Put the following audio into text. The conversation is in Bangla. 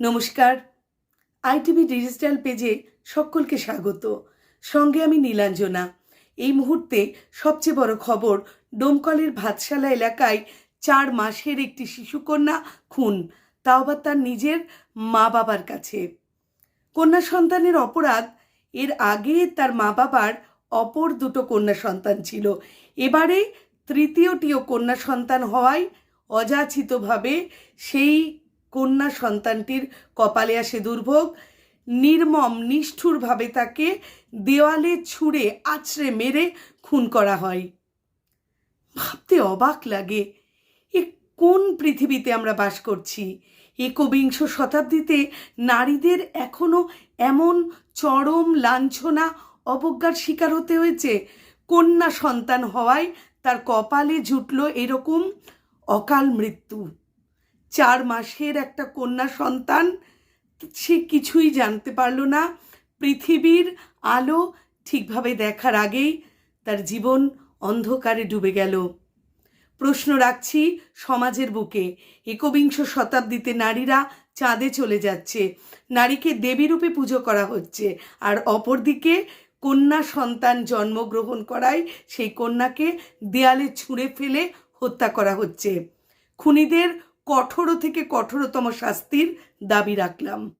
নমস্কার। আইটিভি ডিজিটাল পেজে সকলকে স্বাগত। সঙ্গে আমি নীলাঞ্জনা। এই মুহূর্তে সবচেয়ে বড় খবর, ডোমকলের ভাতশালা এলাকায় চার মাসের একটি শিশুকন্যা খুন। তাও আবার তার নিজের মা বাবার কাছে। কন্যা সন্তানের অপরাধ, এর আগে তার মা বাবার অপর দুটো কন্যা সন্তান ছিল। এবারে তৃতীয়টিও কন্যা সন্তান হওয়ায় অযাচিতভাবে সেই কন্যা সন্তানটির কপালে আসে দুর্ভোগ। নির্মম, নিষ্ঠুরভাবে তাকে দেওয়ালে ছুঁড়ে, আছড়ে মেরে খুন করা হয়। ভাবতে অবাক লাগে, এ কোন পৃথিবীতে আমরা বাস করছি? একবিংশ শতাব্দীতে নারীদের এখনও এমন চরম লাঞ্ছনা, অবজ্ঞার শিকার হতে হয়েছে। কন্যা সন্তান হওয়ায় তার কপালে জুটল এরকম অকাল মৃত্যু। চার মাসের একটা কন্যা সন্তান, সে কিছুই জানতে পারল না। পৃথিবীর আলো ঠিকভাবে দেখার আগেই তার জীবন অন্ধকারে ডুবে গেল। প্রশ্ন রাখছি সমাজের বুকে। একবিংশ শতাব্দীতে নারীরা চাঁদে চলে যাচ্ছে। নারীকে দেবীরূপে পুজো করা হচ্ছে। আর অপরদিকে কন্যা সন্তান জন্মগ্রহণ করায় সেই কন্যাকে দেয়ালে ছুঁড়ে ফেলে হত্যা করা হচ্ছে। খুনিদের কঠোর থেকে কঠোরতম শাস্তির দাবি রাখলাম।